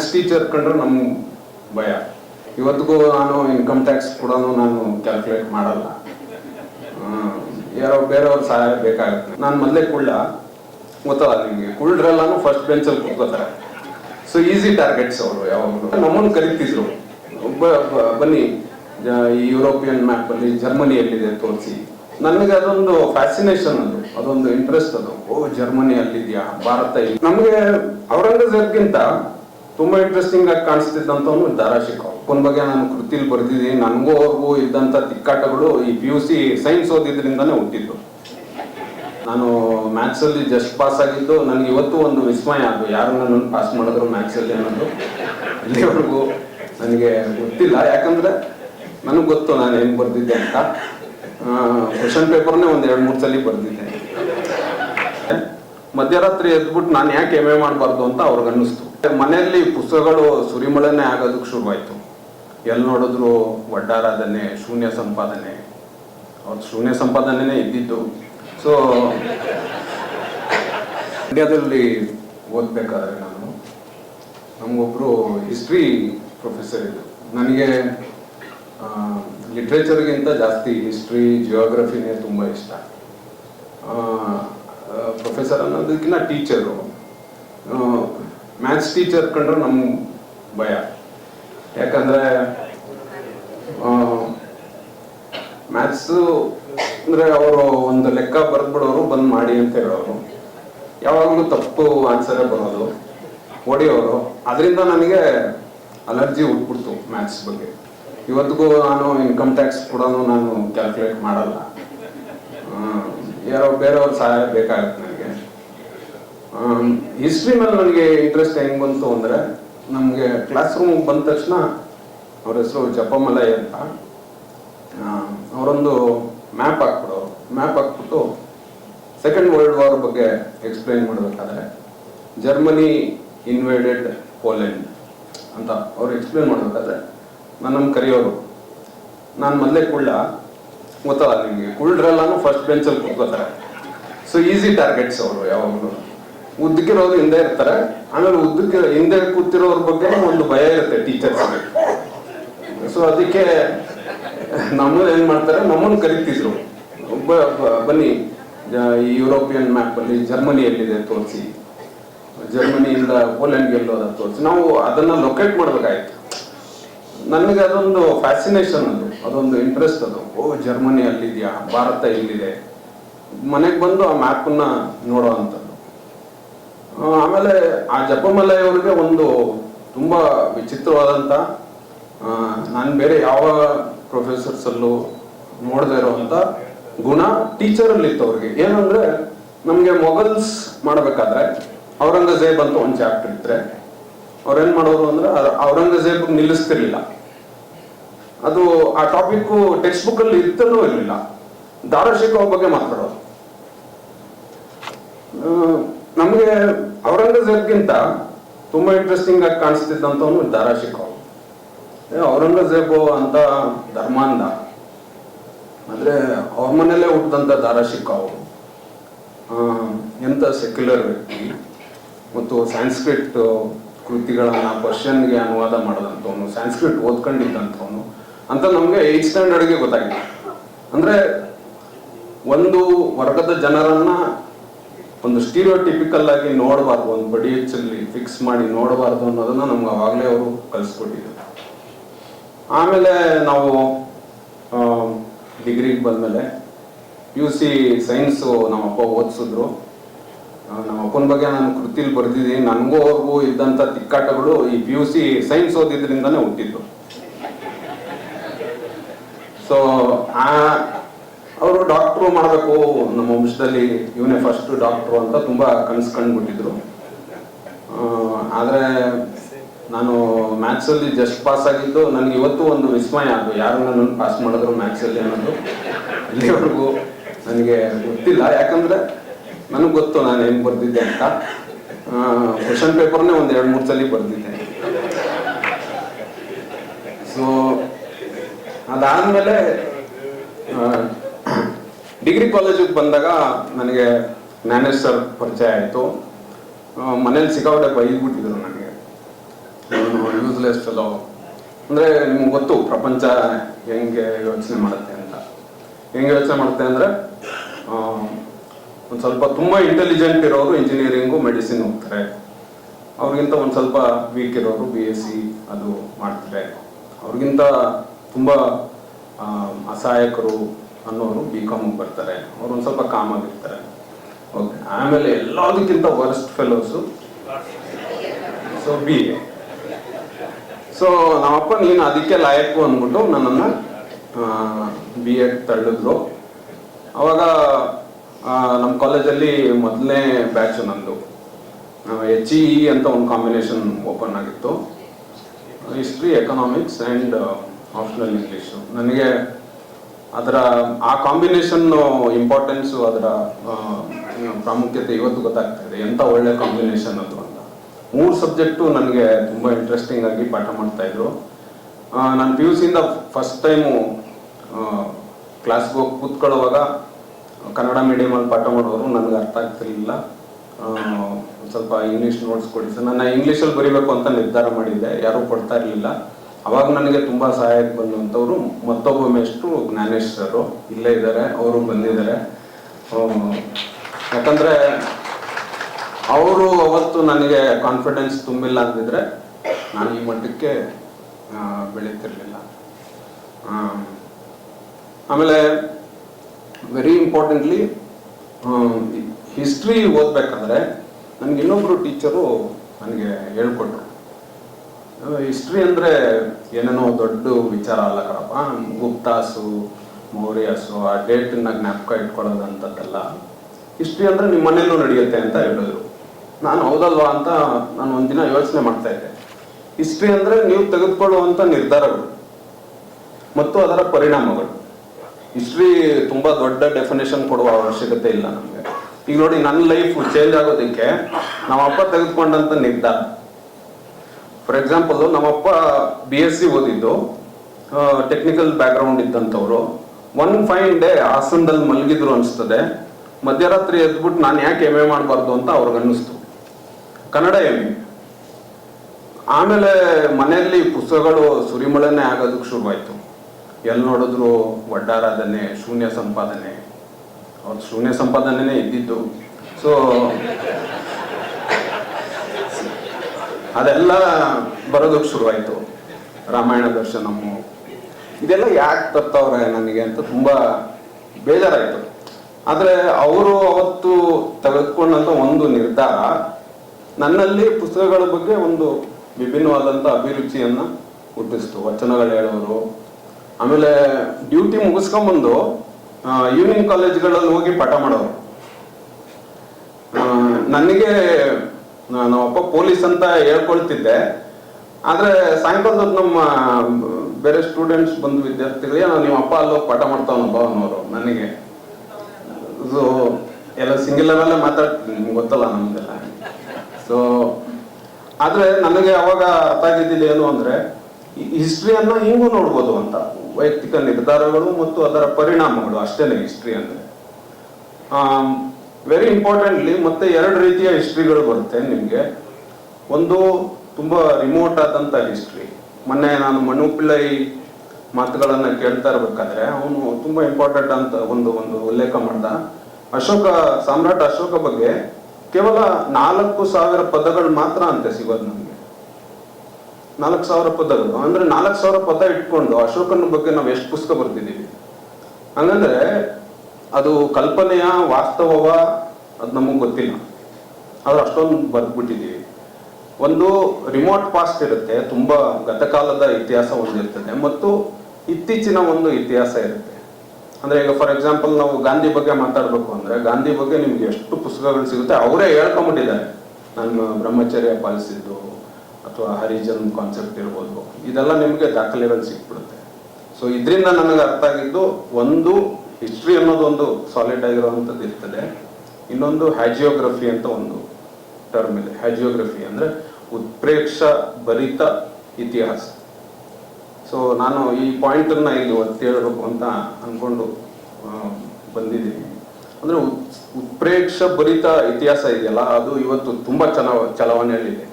Maths teacher ಕಂಡ್ರೆ ನಮ್ಗೆ ಭಯ. ಇವತ್ತಿಗೂ ನಾನು ಇನ್ಕಮ್ ಟ್ಯಾಕ್ಸ್ ಕೂಡ ನಾನು ಕ್ಯಾಲ್ಕುಲೇಟ್ ಮಾಡಲ್ಲ. ಯಾರೋ ಬೇರೆಯವ್ರ ಸಹಾಯ ಬೇಕಾಗುತ್ತೆ. ನಾನು ಮೊದಲೇ ಕುಳ್ಳ. ಗೊತ್ತಲ್ಲ ನಿಮಗೆ? ಕುಳ್ಳ್ರೆಲ್ಲಾನು ಫಸ್ಟ್ ಬೆಂಚಲ್ಲಿ ಕೂತ್ಕೋತಾರೆ. ಸೊ ಈಸಿ ಟಾರ್ಗೆಟ್ಸ್ ಅವರು ಯಾವಾಗಲೂ. ನಮ್ಮನ್ನು ಕರೀತಿದ್ರು. ಬನ್ನಿ. ಯುರೋಪಿಯನ್ ಮ್ಯಾಪ್ ಅಲ್ಲಿ ಜರ್ಮನಿ ಎಲ್ಲಿದೆ ತೋರಿಸಿ. ನನಗೆ ಅದೊಂದು ಫ್ಯಾಸಿನೇಷನ್ ಅದು. ಅದೊಂದು ಇಂಟ್ರೆಸ್ಟ್ ಅದು. ಓ ಜರ್ಮನಿ ಅಲ್ಲಿದೆಯಾ? ಭಾರತ ನಮಗೆ ಔರಂಗಜೇಬ್ಗಿಂತ ತುಂಬಾ ಇಂಟ್ರೆಸ್ಟಿಂಗ್ ಆಗಿ ಕಾಣಿಸ್ತಿದ್ದಂತ ಒಂದು ಧಾರಾಶಿಕ ಅವನ ಬಗ್ಗೆ ನಾನು ಕೃತಿಲಿ ಬರೆದಿದ್ದೀನಿ. ನನಗೂ ಅವ್ರಿಗೂ ಇದ್ದಂಥ ತಿಕ್ಕಾಟಗಳು ಈ ಪಿ ಯು ಸಿ ಸೈನ್ಸ್ ಓದಿದ್ರಿಂದಾನೇ ಹುಟ್ಟಿದ್ದು. ನಾನು ಮ್ಯಾಥ್ಸ್ ಅಲ್ಲಿ ಜಸ್ಟ್ ಪಾಸ್ ಆಗಿದ್ದು, ನನಗೆ ಇವತ್ತು ಒಂದು ವಿಸ್ಮಯ ಅದು. ಯಾರು ನನ್ನ ಪಾಸ್ ಮಾಡಿದ್ರು ಮ್ಯಾಥ್ಸ್ ಅಲ್ಲಿ ಅನ್ನೋದು? ಇಲ್ಲಿವರೆಗೂ ನನಗೆ ಗೊತ್ತಿಲ್ಲ. ಯಾಕಂದ್ರೆ ನನಗೆ ಗೊತ್ತು ನಾನು ಏನು ಬರ್ದಿದ್ದೆ ಅಂತ. ಕ್ವಶನ್ ಪೇಪರ್ನೇ ಒಂದು ಎರಡು, ಮೂರು ಸಲ ಬರೆದಿದ್ದೆ. ಮಧ್ಯರಾತ್ರಿ ಎದ್ಬಿಟ್ಟು ನಾನು ಯಾಕೆ ಎಂ ಎ ಮಾಡಬಾರ್ದು ಅಂತ ಅವ್ರಿಗೆ ಅನ್ನಿಸ್ತು ಮನೆಯಲ್ಲಿ ಪುಸ್ತಕಗಳು ಸುರಿಮಳೆನೇ ಆಗೋದಕ್ಕೆ ಶುರುವಾಯಿತು. ಎಲ್ಲಿ ನೋಡಿದ್ರು ಒಡ್ಡಾರಾಧನೆ ಶೂನ್ಯ ಸಂಪಾದನೆ. ಅವ್ರು ಶೂನ್ಯ ಸಂಪಾದನೆನೇ ಇದ್ದಿದ್ದು. ಸೊ ಇಂಡಿಯಾದಲ್ಲಿ ಓದ್ಬೇಕಾದ್ರೆ ನಾನು, ನಮಗೊಬ್ರು ಹಿಸ್ಟ್ರಿ ಪ್ರೊಫೆಸರ್ ಇದ್ದರು ನನಗೆ ಲಿಟ್ರೇಚರ್ಗಿಂತ ಜಾಸ್ತಿ ಹಿಸ್ಟ್ರಿ, ಜಿಯೋಗ್ರಫಿನೇ ತುಂಬ ಇಷ್ಟ. ಪ್ರೊಫೆಸರ್ ಅನ್ನೋದಕ್ಕಿಂತ ಟೀಚರು. ಮ್ಯಾಥ್ಸ್ ಟೀಚರ್ ಕಂಡ್ರೆ ನಮ್ಗೆ ಭಯ. ಯಾಕಂದರೆ ಮ್ಯಾಥ್ಸು ಅಂದರೆ ಅವರು ಒಂದು ಲೆಕ್ಕ ಬರೆದ್ಬಿಡೋರು, ಬಂದ್ ಮಾಡಿ ಅಂತ ಹೇಳೋರು. ಯಾವಾಗಲೂ ತಪ್ಪು ಆನ್ಸರೇ ಬರೋದು, ಹೊಡೆಯೋರು. ಅದರಿಂದ ನನಗೆ ಅಲರ್ಜಿ ಉಟ್ಬಿಡ್ತು ಮ್ಯಾಥ್ಸ್ ಬಗ್ಗೆ. ಇವತ್ತಿಗೂ ನಾನು ಇನ್ಕಮ್ ಟ್ಯಾಕ್ಸ್ ಕೂಡ ನಾನು ಕ್ಯಾಲ್ಕುಲೇಟ್ ಮಾಡಲ್ಲ. ಯಾರೋ ಬೇರೆಯವ್ರ ಸಹಾಯ ಬೇಕಾಗುತ್ತೆ. ಹಿಸ್ಟ್ರಿ ಮೇಲೆ ನನಗೆ ಇಂಟ್ರೆಸ್ಟ್ ಹೆಂಗ್ ಬಂತು ಅಂದರೆ ನಮಗೆ ಕ್ಲಾಸ್ ರೂಮ್ ಬಂದ ತಕ್ಷಣ ಅವ್ರ ಹೆಸರು ಜಪಮಲೈ ಅಂತ. ಅವರೊಂದು ಮ್ಯಾಪ್ ಹಾಕ್ಬಿಡೋರು ಮ್ಯಾಪ್ ಹಾಕ್ಬಿಟ್ಟು ಸೆಕೆಂಡ್ ವರ್ಲ್ಡ್ ವಾರ್ ಬಗ್ಗೆ ಎಕ್ಸ್ಪ್ಲೈನ್ ಮಾಡಬೇಕಾದ್ರೆ ಜರ್ಮನಿ ಇನ್ವೇಡೆಡ್ ಪೋಲೆಂಡ್ ಅಂತ ಅವ್ರು ಎಕ್ಸ್ಪ್ಲೈನ್ ಮಾಡಬೇಕಾದ್ರೆ ನನ್ನ ಕರೆಯೋರು. ನಾನು ಮೊದಲೇ ಕುಳ್ಳ, ಗೊತ್ತಲ್ಲ ನಿಮಗೆ ಕುಳ್ಳ್ರೆಲ್ಲಾನು ಫಸ್ಟ್ ಬೆಂಚಲ್ಲಿ ಕೂತ್ಕೋತಾರೆ. ಸೊ ಈಸಿ ಟಾರ್ಗೆಟ್ಸ್ ಅವರು ಯಾವಾಗಲೂ. ಉದ್ದಕ್ಕಿರೋರು ಹಿಂದೆ ಇರ್ತಾರೆ. ಆಮೇಲೆ ಉದ್ದಕ್ಕೆ ಹಿಂದೆ ಕೂತಿರೋರ ಬಗ್ಗೆ ಒಂದು ಭಯ ಇರುತ್ತೆ ಟೀಚರ್ಸ್ ಸೊ ಅದಕ್ಕೆ ನಮ್ಮನ್ನ ಏನ್ ಮಾಡ್ತಾರೆ? ನಮ್ಮನ್ನು ಕರಿತಿದ್ರು. ಬನ್ನಿ ಯುರೋಪಿಯನ್ ಮ್ಯಾಪ್ ಅಲ್ಲಿ ಜರ್ಮನಿ ಎಲ್ಲಿದೆ ತೋರಿಸಿ. ಜರ್ಮನಿಯಿಂದ ಪೋಲೆಂಡ್ ಎಲ್ಲೋದ ತೋರಿಸಿ. ನಾವು ಅದನ್ನ ಲೊಕೇಟ್ ಮಾಡ್ಬೇಕಾಯ್ತು. ನನಗೆ ಅದೊಂದು ಫ್ಯಾಸಿನೇಷನ್ ಅದು. ಅದೊಂದು ಇಂಟ್ರೆಸ್ಟ್ ಅದು. ಓ ಜರ್ಮನಿ ಅಲ್ಲಿದೆಯಾ? ಭಾರತ ಇಲ್ಲಿದೆ ಮನೆಗೆ ಬಂದು ಆ ಮ್ಯಾಪನ್ನ ನೋಡೋ ಆ, ಆಮೇಲೆ ಆ ಜಪಮಲೈ ಅವರಿಗೆ ಒಂದು ತುಂಬ ವಿಚಿತ್ರವಾದಂಥ ನಾನು ಬೇರೆ ಯಾವ ಪ್ರೊಫೆಸರ್ಸಲ್ಲೂ ನೋಡದೇ ಇರೋವಂಥ ಗುಣ ಟೀಚರಲ್ಲಿ ಇತ್ತು ಅವ್ರಿಗೆ ಏನಂದ್ರೆ ನಮಗೆ ಮೊಘಲ್ಸ್ ಮಾಡಬೇಕಾದ್ರೆ ಔರಂಗಜೇಬ್ ಅಂತ ಒಂದು ಚಾಪ್ಟರ್ ಇದ್ರೆ, ಅವ್ರೇನ್ ಮಾಡೋರು ಅಂದ್ರೆ ಔರಂಗಜೇಬ್ ನಿಲ್ಲಿಸ್ತಿರ್ಲಿಲ್ಲ. ಅದು ಆ ಟಾಪಿಕ್ ಟೆಕ್ಸ್ಟ್ ಬುಕ್ ಅಲ್ಲಿ ಇರ್ತಲೂ ಇರಲಿಲ್ಲ. ದಾರಶಿಕ ಬಗ್ಗೆ ಮಾತಾಡೋದು ನಮಗೆ ಔರಂಗಜೇಬ್ಗಿಂತ ತುಂಬಾ ಇಂಟ್ರೆಸ್ಟಿಂಗ್ ಆಗಿ ಕಾಣಿಸ್ತಿದ್ದಂಥವನು ದಾರಾಶಿಕೋವ್ ಏ, ಔರಂಗಜೇಬು ಅಂತ ಧರ್ಮಾಂಧ. ಅಂದರೆ ಅವ್ರ ಮನೆಯಲ್ಲೇ ಹುಟ್ಟಿದಂಥ ದಾರಾಶಿಕೋವ್ ಅವರು. ಎಂತ ಸೆಕ್ಯುಲರ್ ವ್ಯಕ್ತಿ ಮತ್ತು ಸ್ಯಾನ್ಸ್ಕ್ರಿಟ್ ಕೃತಿಗಳನ್ನು ಪರ್ಷನ್ಗೆ ಅನುವಾದ ಮಾಡಿದಂಥವನು ಸ್ಯಾನ್ಸ್ಕ್ರಿಟ್ ಓದ್ಕೊಂಡಿದ್ದಂಥವನು ಅಂತ ನಮಗೆ ಏಟ್ ಸ್ಟ್ಯಾಂಡರ್ಡ್ಗೆ ಗೊತ್ತಾಗಿದೆ. ಅಂದ್ರೆ ಒಂದು ವರ್ಗದ ಜನರನ್ನ ಒಂದು ಸ್ಟೀರಿಯೋಟಿಪಿಕಲ್ ಆಗಿ ನೋಡಬಾರ್ದು ಒಂದು ಬಡಿ ಹೆಚ್ಚಲ್ಲಿ ಫಿಕ್ಸ್ ಮಾಡಿ ನೋಡಬಾರ್ದು ಅನ್ನೋದನ್ನ ನಮ್ಗೆ ಅವಾಗಲೇ ಅವರು ಕಲಿಸ್ಕೊಟ್ಟಿದ್ರು. ಆಮೇಲೆ ನಾವು ಡಿಗ್ರಿಗೆ ಬಂದಮೇಲೆ ಯು ಸಿ ಸೈನ್ಸು ನಮ್ಮಪ್ಪ ಓದಿಸಿದ್ರು. ಆ, ನಮ್ಮ ಅಪ್ಪನ ಬಗ್ಗೆ ನಾನು ಕೃತಿಲಿ ಬರೆದಿದ್ದೀನಿ. ನನಗೂ ಅವ್ರಿಗೂ ಇದ್ದಂಥ ತಿಕ್ಕಾಟಗಳು ಈ ಪಿ ಯು ಸಿ ಸೈನ್ಸ್ ಓದಿದ್ರಿಂದಾನೇ ಹುಟ್ಟಿದ್ದು. ಸೊ ಆ ಡಾಕ್ಟ್ರು ಮಾಡಬೇಕು ನಮ್ಮ ವಂಶದಲ್ಲಿ ಇವನೇ ಫಸ್ಟ್ ಡಾಕ್ಟ್ರು ಅಂತ ತುಂಬ ಕನಸು ಕಂಡುಬಿಟ್ಟಿದ್ರು. ಆದರೆ ನಾನು ಮ್ಯಾಥ್ಸಲ್ಲಿ ಜಸ್ಟ್ ಪಾಸ್ ಆಗಿದ್ದು ನನಗೆ ಇವತ್ತು ಒಂದು ವಿಸ್ಮಯ ಅದು ಯಾರು ನನ್ನನ್ನು ಪಾಸ್ ಮಾಡಿದ್ರು ಮ್ಯಾಥ್ಸಲ್ಲಿ ಅನ್ನೋದು? ಇಲ್ಲಿವರೆಗೂ ನನಗೆ ಗೊತ್ತಿಲ್ಲ. ಯಾಕಂದರೆ ನನಗೆ ಗೊತ್ತು ನಾನು ಏನು ಬರೆದಿದ್ದೆ ಅಂತ. ಕ್ವಶನ್ ಪೇಪರ್ನೇ ಒಂದು ಎರಡು ಮೂರು ಸಲ ಬರೆದಿದ್ದೆ. ಸೊ ಅದಾದ್ಮೇಲೆ ಡಿಗ್ರಿ ಕಾಲೇಜಿಗೆ ಬಂದಾಗ ನನಗೆ ಜ್ಞಾನೇಶ್ ಸರ್ ಪರಿಚಯ ಆಯಿತು. ಮನೇಲಿ ಸಿಕ್ಕಾಪಟ್ಟೆ ಬೈದ್ಬಿಟ್ಟಿದ್ರು ನನಗೆ. ಯೂಸ್ಲೆಸ್ ಫೆಲೋ ಅಂದರೆ ನಿಮ್ಗೆ ಗೊತ್ತು, ಪ್ರಪಂಚ ಹೆಂಗೆ ಯೋಚನೆ ಮಾಡುತ್ತೆ ಅಂತ. ಹೆಂಗೆ ಯೋಚನೆ ಮಾಡುತ್ತೆ ಅಂದರೆ ಒಂದು ಸ್ವಲ್ಪ ತುಂಬ ಇಂಟೆಲಿಜೆಂಟ್ ಇರೋರು ಇಂಜಿನಿಯರಿಂಗು ಮೆಡಿಸಿನ್ ಹೋಗ್ತಾರೆ. ಅವ್ರಿಗಿಂತ ಒಂದು ಸ್ವಲ್ಪ ವೀಕ್ ಇರೋರು ಬಿ ಎಸ್ ಸಿ ಅದು ಮಾಡ್ತಾರೆ. ಅವ್ರಿಗಿಂತ ತುಂಬ ಅಸಹಾಯಕರು ಅನ್ನೋರು ಬಿ ಕಾಮಿಗೆ ಬರ್ತಾರೆ. ಅವ್ರು ಒಂದು ಸ್ವಲ್ಪ ಕಾಮ್ ಆಗಿರ್ತಾರೆ ಓಕೆ ಆಮೇಲೆ ಎಲ್ಲದಕ್ಕಿಂತ worst fellows so be so ನಮ್ಮಪ್ಪ ನೀನು ಅದಕ್ಕೆ ಲಾಯಕ್ಕು ಅಂದ್ಬಿಟ್ಟು ನನ್ನನ್ನು ಬಿ ಎಡ್ ತಳ್ಳಿದ್ರು. ಅವಾಗ ನಮ್ಮ ಕಾಲೇಜಲ್ಲಿ ಮೊದಲನೇ ಬ್ಯಾಚ್ ನಂದು. ಎಚ್ ಇ ಅಂತ ಒಂದು ಕಾಂಬಿನೇಷನ್ ಓಪನ್ ಆಗಿತ್ತು. History economics and optional English ನನಗೆ ಅದರ, ಆ ಕಾಂಬಿನೇಷನ್ ಇಂಪಾರ್ಟೆನ್ಸು ಅದರ ಪ್ರಾಮುಖ್ಯತೆ ಇವತ್ತು ಗೊತ್ತಾಗ್ತಾ ಇದೆ. ಎಂಥ ಒಳ್ಳೆ ಕಾಂಬಿನೇಷನ್ ಅದು ಅಂತ. ಮೂರು ಸಬ್ಜೆಕ್ಟು ನನಗೆ ತುಂಬ ಇಂಟ್ರೆಸ್ಟಿಂಗ್ ಆಗಿ ಪಾಠ ಮಾಡ್ತಾ ಇದ್ರು. ನಾನು ಪಿ ಯು ಸಿಯಿಂದ ಫಸ್ಟ್ ಟೈಮು ಕ್ಲಾಸ್ಗೆ ಹೋಗಿ ಕೂತ್ಕೊಳ್ಳುವಾಗ, ಕನ್ನಡ ಮೀಡಿಯಮಲ್ಲಿ ಪಾಠ ಮಾಡೋರು ನನಗೆ ಅರ್ಥ ಆಗ್ತಿರ್ಲಿಲ್ಲ. ಸ್ವಲ್ಪ ಇಂಗ್ಲೀಷ್ ನೋಟ್ಸ್ ಕೊಡಿ ಸರ್. ನನ್ನ ಇಂಗ್ಲೀಷಲ್ಲಿ ಬರಿಬೇಕು ಅಂತ ನಿರ್ಧಾರ ಮಾಡಿದ್ದೆ. ಯಾರೂ ಕೊಡ್ತಾ ಇರಲಿಲ್ಲ. ಅವಾಗ ನನಗೆ ತುಂಬ ಸಹಾಯಕ್ಕೆ ಬಂದಂಥವ್ರು ಮತ್ತೊಬ್ಬ ಮೇಷ್ಟ್ರು ಜ್ಞಾನೇಶ್ ಸರು ಇಲ್ಲೇ ಇದ್ದಾರೆ ಅವರು ಬಂದಿದ್ದಾರೆ ಯಾಕಂದ್ರೆ ಅವರು ಅವತ್ತು ನನಗೆ ಕಾನ್ಫಿಡೆನ್ಸ್ ತುಂಬಿಲ್ಲ ಅಂದಿದ್ರೆ ನಾನು ಈ ಮಟ್ಟಕ್ಕೆ ಬೆಳೀತಿರ್ಲಿಲ್ಲ. ಆಮೇಲೆ ವೆರಿ ಇಂಪಾರ್ಟೆಂಟ್ಲಿ ಹಿಸ್ಟ್ರಿ ಓದಬೇಕಾದ್ರೆ ನನಗೆ ಇನ್ನೊಬ್ಬರು ಟೀಚರು ನನಗೆ ಹೇಳ್ಕೊಟ್ರು. ಹಿಸ್ಟ್ರಿ ಅಂದರೆ ಏನೇನೋ ದೊಡ್ಡ ವಿಚಾರ ಅಲ್ಲ ಕಣಪ್ಪ. ಗುಪ್ತಾಸು, ಮೌರ್ಯಾಸು, ಆ ಡೇಟನ್ನ ಜ್ಞಾಪಕ ಇಟ್ಕೊಳ್ಳೋದಂಥದ್ದೆಲ್ಲ ಹಿಸ್ಟ್ರಿ ಅಂದರೆ ನಿಮ್ಮ ಮನೇಲೂ ನಡೆಯುತ್ತೆ ಅಂತ ಹೇಳಿದ್ರು ನಾನು ಹೌದಲ್ವಾ ಅಂತ ನಾನು ಒಂದಿನ ಯೋಚನೆ ಮಾಡ್ತಾ ಇದ್ದೆ. ಹಿಸ್ಟ್ರಿ ಅಂದರೆ ನೀವು ತೆಗೆದುಕೊಳ್ಳುವಂಥ ನಿರ್ಧಾರಗಳು ಮತ್ತು ಅದರ ಪರಿಣಾಮಗಳು. ಹಿಸ್ಟ್ರಿ ತುಂಬಾ ದೊಡ್ಡ ಡೆಫಿನೇಷನ್ ಕೊಡುವ ಅವಶ್ಯಕತೆ ಇಲ್ಲ ನಮಗೆ. ಈಗ ನೋಡಿ, ನನ್ನ ಲೈಫ್ ಚೇಂಜ್ ಆಗೋದಕ್ಕೆ ನಮ್ಮಪ್ಪ ತೆಗೆದುಕೊಂಡಂತ ನಿರ್ಧಾರ. ಫಾರ್ ಎಕ್ಸಾಂಪಲ್ ನಮ್ಮಪ್ಪ ಬಿ ಎಸ್ ಸಿ ಓದಿದ್ದು ಟೆಕ್ನಿಕಲ್ ಬ್ಯಾಕ್ಗ್ರೌಂಡ್ ಇದ್ದಂಥವ್ರು. ಒನ್ ಫೈನ್ ಡೇ ಹಾಸನದಲ್ಲಿ ಮಲಗಿದ್ರು ಅನಿಸ್ತದೆ. ಮಧ್ಯರಾತ್ರಿ ಎದ್ಬಿಟ್ಟು ನಾನು ಯಾಕೆ ಎಂ ಎ ಮಾಡಬಾರ್ದು ಅಂತ ಅವ್ರಿಗೆ ಅನ್ನಿಸ್ತು. ಕನ್ನಡ ಎಂ ಎ ಆಮೇಲೆ ಮನೆಯಲ್ಲಿ ಪುಸ್ತಕಗಳು ಸುರಿಮಳೆನೇ ಆಗೋದಕ್ಕೆ ಶುರುವಾಯಿತು. ಎಲ್ಲಿ ನೋಡಿದ್ರು ಒಡ್ಡಾರಾಧನೆ ಶೂನ್ಯ ಸಂಪಾದನೆ. ಅವ್ರ ಶೂನ್ಯ ಸಂಪಾದನೆನೇ ಇದ್ದಿದ್ದು. ಸೊ ಅದೆಲ್ಲ ಬರೋದಕ್ಕೆ ಶುರುವಾಯಿತು. ರಾಮಾಯಣ ದರ್ಶನಮ್ಮು. ಇದೆಲ್ಲ ಯಾಕೆ ತರ್ತವ್ರೆ ನನಗೆ ಅಂತ ತುಂಬ ಬೇಜಾರಾಯಿತು. ಆದರೆ ಅವರು ಅವತ್ತು ತೆಗೆದುಕೊಂಡಂತ ಒಂದು ನಿರ್ಧಾರ, ನನ್ನಲ್ಲಿ ಪುಸ್ತಕಗಳ ಬಗ್ಗೆ ಒಂದು ವಿಭಿನ್ನವಾದಂಥ ಅಭಿರುಚಿಯನ್ನು ಹುಟ್ಟಿಸ್ತು. ವಚನಗಳು ಹೇಳೋರು. ಆಮೇಲೆ ಡ್ಯೂಟಿ ಮುಗಿಸ್ಕೊಂಬಂದು ಈವ್ನಿಂಗ್ ಕಾಲೇಜ್ಗಳಲ್ಲಿ ಹೋಗಿ ಪಾಠ ಮಾಡೋರು. ನನಗೆ ನಮ್ಮಪ್ಪ ಪೊಲೀಸ್ ಅಂತ ಹೇಳ್ಕೊಳ್ತಿದ್ದೆ. ಆದ್ರೆ ಸಾಯಂಕಾಲದ ನಮ್ಮ, ಬೇರೆ ಸ್ಟೂಡೆಂಟ್ಸ್ ಬಂದು ವಿದ್ಯಾರ್ಥಿಗಳಿಗೆ ನಾನು ನಿಮ್ಮ ಅಪ್ಪ ಅಲ್ಲೋಗಿ ಪಾಠ ಮಾಡ್ತಾವನಪ್ಪ ಅನ್ನೋರು ನನಗೆ. ಸೊ ಎಲ್ಲ ಸಿಂಗಲ್ ಲೆವೆಲ್ ಮಾತಾಡ್ತೀನಿ ನಿಮ್ಗೆ ಗೊತ್ತಲ್ಲ ನಮ್ದೆಲ್ಲ ಸೊ ಆದ್ರೆ ನನಗೆ ಅವಾಗ ಅರ್ಥ ಆಗಿದ್ದಿಲ್ಲ ಏನು ಅಂದ್ರೆ ಹಿಸ್ಟ್ರಿಯನ್ನ ಹಿಂಗೂ ನೋಡ್ಬೋದು ಅಂತ. ವೈಯಕ್ತಿಕ ನಿರ್ಧಾರಗಳು ಮತ್ತು ಅದರ ಪರಿಣಾಮಗಳು, ಅಷ್ಟೇನೆ ಹಿಸ್ಟ್ರಿ ಅಂದ್ರೆ. ವೆರಿ ಇಂಪಾರ್ಟೆಂಟ್ಲಿ ಮತ್ತೆ ಎರಡು ರೀತಿಯ ಹಿಸ್ಟ್ರಿಗಳು ಬರುತ್ತೆ ನಿಮಗೆ. ಒಂದು ತುಂಬ ರಿಮೋಟ್ ಆದಂಥ ಹಿಸ್ಟ್ರಿ ಮೊನ್ನೆ ನಾನು ಮಣ್ಣು ಪಿಳ್ಳೈ ಮಾತುಗಳನ್ನ ಕೇಳ್ತಾ ಇರ್ಬೇಕಾದ್ರೆ, ಅವನು ತುಂಬ ಇಂಪಾರ್ಟೆಂಟ್ ಅಂತ ಒಂದು ಒಂದು ಉಲ್ಲೇಖ ಮಾಡ್ದ. ಅಶೋಕ, ಸಾಮ್ರಾಟ ಅಶೋಕ ಬಗ್ಗೆ ಕೇವಲ ನಾಲ್ಕು ಸಾವಿರ ಪದಗಳು ಮಾತ್ರ ಅಂತೆ ಸಿಗೋದು ನಮಗೆ. ನಾಲ್ಕು ಸಾವಿರ ಪದಗಳು. ಅಂದ್ರೆ ನಾಲ್ಕು ಸಾವಿರ ಪದ ಇಟ್ಕೊಂಡು ಅಶೋಕನ ಬಗ್ಗೆ ನಾವು ಎಷ್ಟು ಪುಸ್ತಕ ಬರ್ತಿದ್ದೀವಿ ಹಂಗಂದ್ರೆ ಅದು ಕಲ್ಪನೆಯ ವಾಸ್ತವವ ಅದು ನಮಗೆ ಗೊತ್ತಿಲ್ಲ. ಆದ್ರೆ ಅಷ್ಟೊಂದು ಬರ್ದ್ಬಿಟ್ಟಿದ್ದೀವಿ ಒಂದು ರಿಮೋಟ್ ಪಾಸ್ಟ್ ಇರುತ್ತೆ, ತುಂಬಾ ಗತಕಾಲದ ಇತಿಹಾಸ ಹೊಂದಿರ್ತದೆ ಮತ್ತು ಇತ್ತೀಚಿನ ಒಂದು ಇತಿಹಾಸ ಇರುತ್ತೆ. ಅಂದ್ರೆ ಈಗ ಫಾರ್ ಎಕ್ಸಾಂಪಲ್ ನಾವು ಗಾಂಧಿ ಬಗ್ಗೆ ಮಾತಾಡ್ಬೇಕು ಅಂದ್ರೆ ಗಾಂಧಿ ಬಗ್ಗೆ ನಿಮ್ಗೆ ಎಷ್ಟು ಪುಸ್ತಕಗಳು ಸಿಗುತ್ತೆ ಅವರೇ ಹೇಳ್ಕೊಂಬಿಟ್ಟಿದ್ದಾರೆ. ನಾನು ಬ್ರಹ್ಮಚರ್ಯ ಪಾಲಿಸಿದ್ದು ಅಥವಾ ಹರಿಜನ್ ಕಾನ್ಸೆಪ್ಟ್ ಇರ್ಬೋದು, ಇದೆಲ್ಲ ನಿಮಗೆ ದಾಖಲೆಗಳು ಸಿಕ್ಬಿಡುತ್ತೆ. ಸೊ ಇದರಿಂದ ನನಗೆ ಅರ್ಥ ಆಗಿದ್ದು ಒಂದು ಹಿಸ್ಟ್ರಿ ಅನ್ನೋದು ಒಂದು ಸಾಲಿಡ್ ಆಗಿರುವಂಥದ್ದು ಇರ್ತದೆ. ಇನ್ನೊಂದು ಹ್ಯಾಜಿಯೋಗ್ರಫಿ ಅಂತ ಒಂದು ಟರ್ಮ್ ಇದೆ. ಹ್ಯಾಜಿಯೋಗ್ರಫಿ ಅಂದ್ರೆ ಉತ್ಪ್ರೇಕ್ಷ ಭರಿತ ಇತಿಹಾಸ. ಸೊ ನಾನು ಈ ಪಾಯಿಂಟನ್ನ ಇಲ್ಲಿ ಒತ್ತಿ ಹೇಳಬೇಕು ಅಂತ ಅಂದ್ಕೊಂಡು ಬಂದಿದ್ದೀನಿ. ಅಂದ್ರೆ ಉತ್- ಉತ್ಪ್ರೇಕ್ಷ ಭರಿತ ಇತಿಹಾಸ ಇದೆಯಲ್ಲ, ಅದು ಇವತ್ತು ತುಂಬಾ ಚಲಾವ, ಚಲಾವಣೆಯಲ್ಲಿದೆ.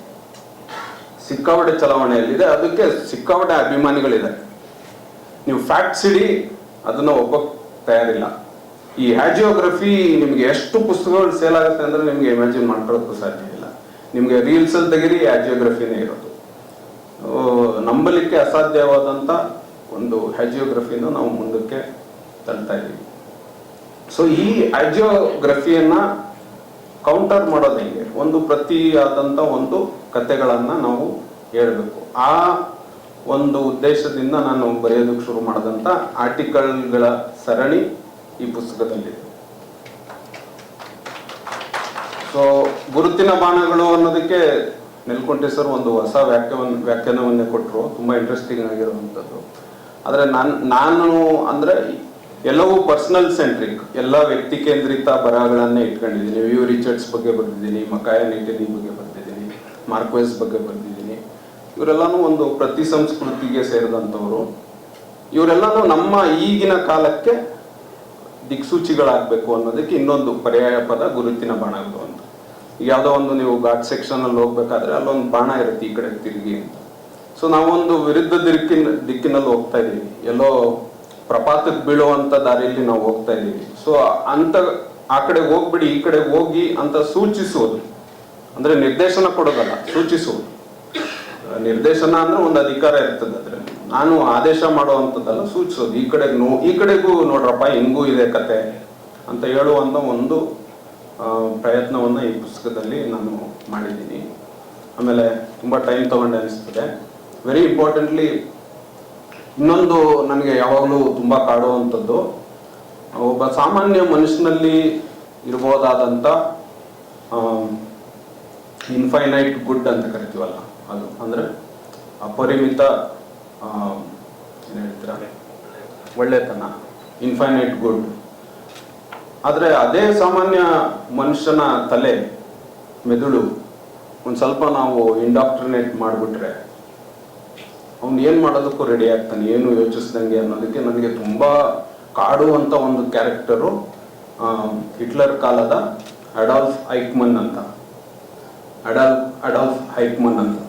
ಸಿಕ್ಕಾಪಟ್ಟೆ ಚಲಾವಣೆಯಲ್ಲಿದೆ. ಅದಕ್ಕೆ ಸಿಕ್ಕಾಪಟ್ಟೆ ಅಭಿಮಾನಿಗಳಿದೆ ನೀವು ಫ್ಯಾಕ್ಟ್ಸ್ ಇಡಿ ಅದನ್ನ ಒಪ್ಪಕ್ ತಯಾರಿಲ್ಲ. ಈ ಹ್ಯಾಜಿಯೋಗ್ರಫಿ ನಿಮ್ಗೆ ಎಷ್ಟು ಪುಸ್ತಕಗಳು ಸೇಲ್ ಆಗುತ್ತೆ ಅಂದ್ರೆ ನಿಮ್ಗೆ ಇಮ್ಯಾಜಿನ್ ಮಾಡ್ಕೊಳ್ಳೋಕ್ಕೂ ಸಾಧ್ಯ ಇಲ್ಲ. ನಿಮ್ಗೆ ರೀಲ್ಸ್ ಅಲ್ಲಿ ತೆಗೀರಿ ಹ್ಯಾಜಿಯೋಗ್ರಫಿನೇ ಇರೋದು. ನಂಬಲಿಕ್ಕೆ ಅಸಾಧ್ಯವಾದಂತ ಒಂದು ಹ್ಯಾಜಿಯೋಗ್ರಫಿನ ನಾವು ಮುಂದಕ್ಕೆ ತಳ್ತಾ ಇದ್ದೀವಿ. ಸೊ ಈ ಹ್ಯಾಜಿಯೋಗ್ರಫಿಯನ್ನ ಕೌಂಟರ್ ಮಾಡೋದು ಹೆಂಗೆ? ಒಂದು ಪ್ರತಿಯಾದಂತ ಒಂದು ಕತೆಗಳನ್ನ ನಾವು ಹೇಳಬೇಕು. ಆ ಒಂದು ಉದ್ದೇಶದಿಂದ ನಾನು ಬರೆಯೋದಕ್ಕೆ ಶುರು ಮಾಡಿದಂತ ಆರ್ಟಿಕಲ್ಗಳ ಸರಣಿ ಈ ಪುಸ್ತಕದಲ್ಲಿದೆ ಸೊ ಗುರುತಿನ ಬಾಣಗಳು ಅನ್ನೋದಕ್ಕೆ ನೆಲ್ಕೊಂಟೆ ಸರ್ ಒಂದು ಹೊಸ ವ್ಯಾಖ್ಯಾನ ವ್ಯಾಖ್ಯಾನವನ್ನೇ ಕೊಟ್ಟರು ತುಂಬಾ ಇಂಟ್ರೆಸ್ಟಿಂಗ್ ಆಗಿರುವಂಥದ್ದು. ಆದರೆ ನಾನು ನಾನು ಅಂದ್ರೆ ಎಲ್ಲವೂ ಪರ್ಸನಲ್ ಸೆಂಟ್ರಿಕ್ ಎಲ್ಲ ವ್ಯಕ್ತಿ ಕೇಂದ್ರಿತ ಬರಹಗಳನ್ನೇ ಇಟ್ಕೊಂಡಿದ್ದೀನಿ. ವ್ಯೂ ರಿಚರ್ಡ್ಸ್ ಬಗ್ಗೆ ಬರೆದಿದ್ದೀನಿ ಮಕಾಯ ನೀಟಿನಿ ಬಗ್ಗೆ ಬರೆದಿದ್ದೀನಿ ಮಾರ್ಕ್ವೆಸ್ ಬಗ್ಗೆ ಬರೆದಿದ್ದೀನಿ. ಇವರೆಲ್ಲಾನು ಒಂದು ಪ್ರತಿ ಸಂಸ್ಕೃತಿಗೆ ಸೇರಿದಂಥವರು. ಇವರೆಲ್ಲಾನು ನಮ್ಮ ಈಗಿನ ಕಾಲಕ್ಕೆ ದಿಕ್ಸೂಚಿಗಳಾಗಬೇಕು ಅನ್ನೋದಕ್ಕೆ ಇನ್ನೊಂದು ಪರ್ಯಾಯ ಪದ ಗುರುತಿನ ಬಾಣಗಳು ಅಂತ. ಯಾವುದೋ ಒಂದು ನೀವು ಘಾಟ್ ಸೆಕ್ಷನ್ ಅಲ್ಲಿ ಹೋಗ್ಬೇಕಾದ್ರೆ ಅಲ್ಲೊಂದು ಬಾಣ ಇರುತ್ತೆ ಈ ಕಡೆ ತಿರುಗಿ ಅಂತ. ಸೊ ನಾವೊಂದು ವಿರುದ್ಧ ದಿಕ್ಕಿನ, ದಿಕ್ಕಿನಲ್ಲಿ ಹೋಗ್ತಾ ಇದ್ದೀವಿ. ಎಲ್ಲೋ ಪ್ರಪಾತಕ್ಕೆ ಬೀಳುವಂತ ದಾರಿಯಲ್ಲಿ ನಾವು ಹೋಗ್ತಾ ಇದ್ದೀವಿ. ಸೊ ಅಂತ ಆ ಕಡೆ ಹೋಗ್ಬಿಡಿ, ಈ ಕಡೆ ಹೋಗಿ ಅಂತ ಸೂಚಿಸೋದು. ಅಂದ್ರೆ ನಿರ್ದೇಶನ ಕೊಡೋದಲ್ಲ, ಸೂಚಿಸೋದು. ನಿರ್ದೇಶನ ಅಂದ್ರೆ ಒಂದು ಅಧಿಕಾರ ಇರ್ತದೆ ಅದ್ರೆ ನಾನು ಆದೇಶ ಮಾಡುವಂಥದ್ದಲ್ಲ ಸೂಚಿಸೋದು. ಈ ಕಡೆಗೆ ನೋ, ಈ ಕಡೆಗೂ ನೋಡ್ರಪ್ಪ, ಹಿಂಗೂ ಇದೆ ಕತೆ ಅಂತ ಹೇಳುವಂತ ಒಂದು ಪ್ರಯತ್ನವನ್ನ ಈ ಪುಸ್ತಕದಲ್ಲಿ ನಾನು ಮಾಡಿದ್ದೀನಿ. ಆಮೇಲೆ ತುಂಬಾ ಟೈಮ್ ತಗೊಂಡೆ ಅನಿಸ್ತದೆ. ವೆರಿ ಇಂಪಾರ್ಟೆಂಟ್ಲಿ ಇನ್ನೊಂದು ನನಗೆ ಯಾವಾಗಲೂ ತುಂಬಾ ಕಾಡುವಂಥದ್ದು, ಒಬ್ಬ ಸಾಮಾನ್ಯ ಮನುಷ್ಯನಲ್ಲಿ ಇರ್ಬೋದಾದಂಥ ಇನ್ಫೈನೈಟ್ ಗುಡ್ ಅಂತ ಕರಿತೀವಲ್ಲ. ಅದು ಅಂದ್ರೆ ಅಪರಿಮಿತ ಏನ್ ಹೇಳ್ತೀರಾ? ಒಳ್ಳೆತನ ಇನ್ಫೈನೈಟ್ ಗುಡ್ ಆದ್ರೆ ಅದೇ ಸಾಮಾನ್ಯ ಮನುಷ್ಯನ ತಲೆ, ಮೆದುಳು, ಒಂದು ಸ್ವಲ್ಪ ನಾವು ಇಂಡಾಕ್ಟ್ರಿನೇಟ್ ಮಾಡಿಬಿಟ್ರೆ, ಅವ್ನು ಏನ್ ಮಾಡೋದಕ್ಕೂ ರೆಡಿ ಆಗ್ತಾನೆ, ಏನು ಯೋಚಿಸ್ದಂಗೆ ಅನ್ನೋದಕ್ಕೆ ನನಗೆ ತುಂಬಾ ಕಾಡುವಂತ ಒಂದು ಕ್ಯಾರೆಕ್ಟರು ಹಿಟ್ಲರ್ ಕಾಲದ ಅಡಾಲ್ಫ್ ಐಕ್ಮನ್ ಅಂತ. ಅಡಾಲ್ಫ್ ಅಡಾಲ್ಫ್ ಹೈಕ್ಮನ್ ಅಂತ.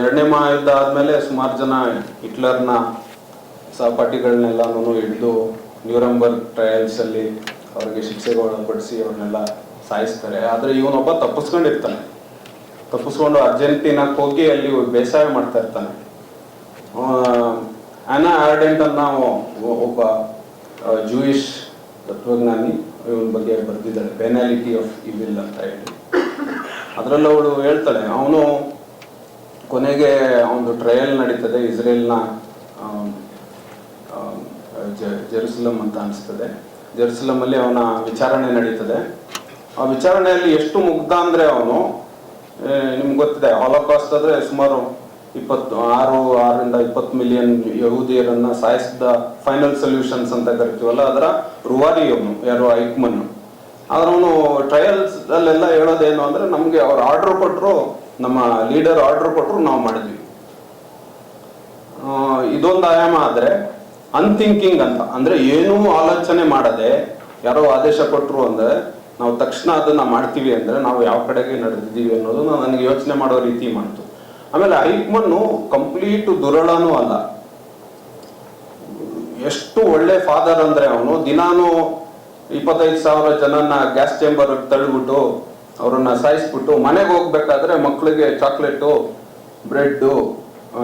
ಎರಡನೇ ಮಹಾಯುದ್ಧ ಆದ್ಮೇಲೆ ಸುಮಾರು ಜನ ಹಿಟ್ಲರ್ನ ಸಹಪಾಠಿಗಳನ್ನೆಲ್ಲನೂ ಹಿಡಿದು ನ್ಯೂರಂಬರ್ಗ್ ಟ್ರಯಲ್ಸ್ ಅಲ್ಲಿ ಅವ್ರಿಗೆ ಶಿಕ್ಷೆಗೆ ಒಳಪಡಿಸಿ ಅವ್ರನ್ನೆಲ್ಲ ಸಾಯಿಸ್ತಾರೆ. ಆದ್ರೆ ಇವನೊಬ್ಬ ತಪ್ಪಿಸ್ಕೊಂಡಿರ್ತಾನೆ. ತಪ್ಪಿಸ್ಕೊಂಡು ಅರ್ಜೆಂಟೀನಾಕ್ಕೆ ಹೋಗಿ ಅಲ್ಲಿ ಬೇಸಾಯ ಮಾಡ್ತಾ ಇರ್ತಾನೆ. ಅನಾ ಆರ್ಡೆಂಟ್ ಅನ್ನೋ ಒಬ್ಬ ಜೂಯಿಷ್ ತತ್ವಜ್ಞಾನಿ ಇವನ ಬಗ್ಗೆ ಬರೆದಿದ್ದಾಳೆ. ಪೆನಾಲಿಟಿ ಆಫ್ ಇವಿಲ್ ಅಂತ ಹೇಳಿ. ಅದರಲ್ಲಿ ಅವಳು ಹೇಳ್ತಾಳೆ, ಅವನು ಕೊನೆಗೆ ಒಂದು ಟ್ರಯಲ್ ನಡೀತದೆ ಇಸ್ರೇಲ್ನ ಆಮ್, ಆಮ್, ಜೆ- ಜೆರುಸಲಂ ಅಂತ ಅನಿಸ್ತದೆ. ಜೆರುಸಲಂ ಅಲ್ಲಿ ಅವನ ವಿಚಾರಣೆ ನಡೀತದೆ. ಆ ವಿಚಾರಣೆಯಲ್ಲಿ ಎಷ್ಟು ಮುಗ್ಧ ಅಂದರೆ ಅವನು ನಿಮ್ಗೆ ಗೊತ್ತಿದೆ ಹಾಲೋಕಾಸ್ಟ್ ಆದ್ರೆ ಸುಮಾರು ಇಪ್ಪತ್ತು ಆರು ಆರರಿಂದ ಇಪ್ಪತ್ತು ಮಿಲಿಯನ್ ಯಹೂದಿಯರನ್ನ ಸಾಯಿಸಿದ ಫೈನಲ್ ಸೊಲ್ಯೂಷನ್ಸ್ ಅಂತ ಕರಿತೀವಲ್ಲ ಅದರ ರುವಾರಿ ಅವನು ಯಾರು ಐಕ್ಮನ್. ಆದ್ರೆ ಅವನು ಟ್ರಯಲ್ಸ್ ಅಲ್ಲೆಲ್ಲ ಹೇಳೋದೇನು ಅಂದ್ರೆ ನಮ್ಗೆ ಅವ್ರು ಆರ್ಡರ್ ಕೊಟ್ಟರು ನಮ್ಮ ಲೀಡರ್ ಆರ್ಡರ್ ಕೊಟ್ಟರು ನಾವು ಮಾಡಿದ್ವಿ. ಇದೊಂದು ಆಯಾಮ ಆದರೆ ಅನ್ಥಿಂಕಿಂಗ್ ಅಂತ, ಅಂದರೆ ಏನೂ ಆಲೋಚನೆ ಮಾಡದೆ ಯಾರೋ ಆದೇಶ ಕೊಟ್ಟರು ಅಂದರೆ ನಾವು ತಕ್ಷಣ ಅದನ್ನು ಮಾಡ್ತೀವಿ ಅಂದರೆ ನಾವು ಯಾವ ಕಡೆಗೆ ನಡೆದಿದ್ದೀವಿ ಅನ್ನೋದು ನನಗೆ ಯೋಚನೆ ಮಾಡೋ ರೀತಿ ಮಾಡ್ತು. ಆಮೇಲೆ ಐಕ್ಮನ್ನು ಕಂಪ್ಲೀಟ್ ದುರಳನೂ ಅಲ್ಲ. ಎಷ್ಟು ಒಳ್ಳೆ ಫಾದರ್ ಅಂದರೆ ಅವನು. ದಿನಾನು ಇಪ್ಪತ್ತೈದು ಸಾವಿರ ಜನನ ಗ್ಯಾಸ್ ಚೇಂಬರ್ ತಳ್ಳಿಬಿಟ್ಟು ಅವ್ರನ್ನ ಸಾಯಿಸ್ಬಿಟ್ಟು ಮನೆಗೆ ಹೋಗ್ಬೇಕಾದ್ರೆ ಮಕ್ಕಳಿಗೆ ಚಾಕ್ಲೇಟು, ಬ್ರೆಡ್ಡು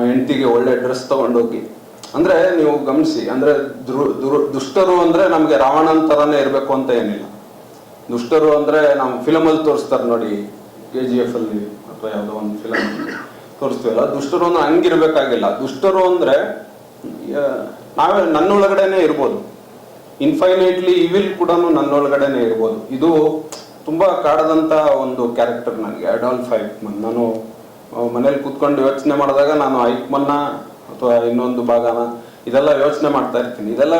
ಹೆಂಡತಿಗೆ ಒಳ್ಳೆ ಡ್ರೆಸ್ ತಗೊಂಡೋಗಿ. ಅಂದ್ರೆ ನೀವು ಗಮನಿಸಿ, ಅಂದ್ರೆ ದುರು, ದುರು- ದುಷ್ಟರು ಅಂದ್ರೆ ನಮ್ಗೆ ರಾವಣನ್ ತರಾನೇ ಇರ್ಬೇಕು ಅಂತ ಏನಿಲ್ಲ. ದುಷ್ಟರು ಅಂದ್ರೆ ನಾವು ಫಿಲಮ್ ಅಲ್ಲಿ ತೋರಿಸ್ತಾರೆ ನೋಡಿ ಕೆ ಜಿ ಎಫ್ ಅಲ್ಲಿ ಅಥವಾ ಯಾವುದೋ ಒಂದು ಫಿಲಮ್ ತೋರಿಸ್ತೀವಲ್ಲ, ದುಷ್ಟರು ಅಂದ್ರೆ ಹಂಗಿರ್ಬೇಕಾಗಿಲ್ಲ. ದುಷ್ಟರು ಅಂದ್ರೆ ನಾವೇ ನನ್ನೊಳಗಡೆನೆ ಇರ್ಬೋದು. ಇನ್ಫೈನೈಟ್ಲಿ ಇವಿಲ್ ಕೂಡ ನನ್ನೊಳಗಡೆನೆ ಇರ್ಬೋದು. ಇದು ತುಂಬಾ ಕಾಡದಂತ ಒಂದು ಕ್ಯಾರೆಕ್ಟರ್ ನನಗೆ. ಅಡಾಲ್ಫ್ ಐಕ್ಮನ್ ನಾನು ಮನೇಲಿ ಕೂತ್ಕೊಂಡು ಯೋಚನೆ ಮಾಡಿದಾಗ ನಾನು ಐಕ್ಮನ್ನ ಅಥವಾ ಇನ್ನೊಂದು ಭಾಗನ ಇದೆಲ್ಲ ಯೋಚನೆ ಮಾಡ್ತಾ ಇರ್ತೀನಿ. ಇದೆಲ್ಲ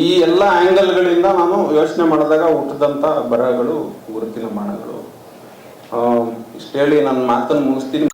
ಈ ಎಲ್ಲ ಆ್ಯಂಗಲ್ಗಳಿಂದ ನಾನು ಯೋಚನೆ ಮಾಡಿದಾಗ ಹುಟ್ಟಿದಂಥ ಬರಹಗಳು, ಗುರುತಿನ ಬಾಣಗಳು. ಇಷ್ಟು ಹೇಳಿ ನನ್ನ ಮಾತನ್ನು ಮುಗಿಸ್ತೀನಿ.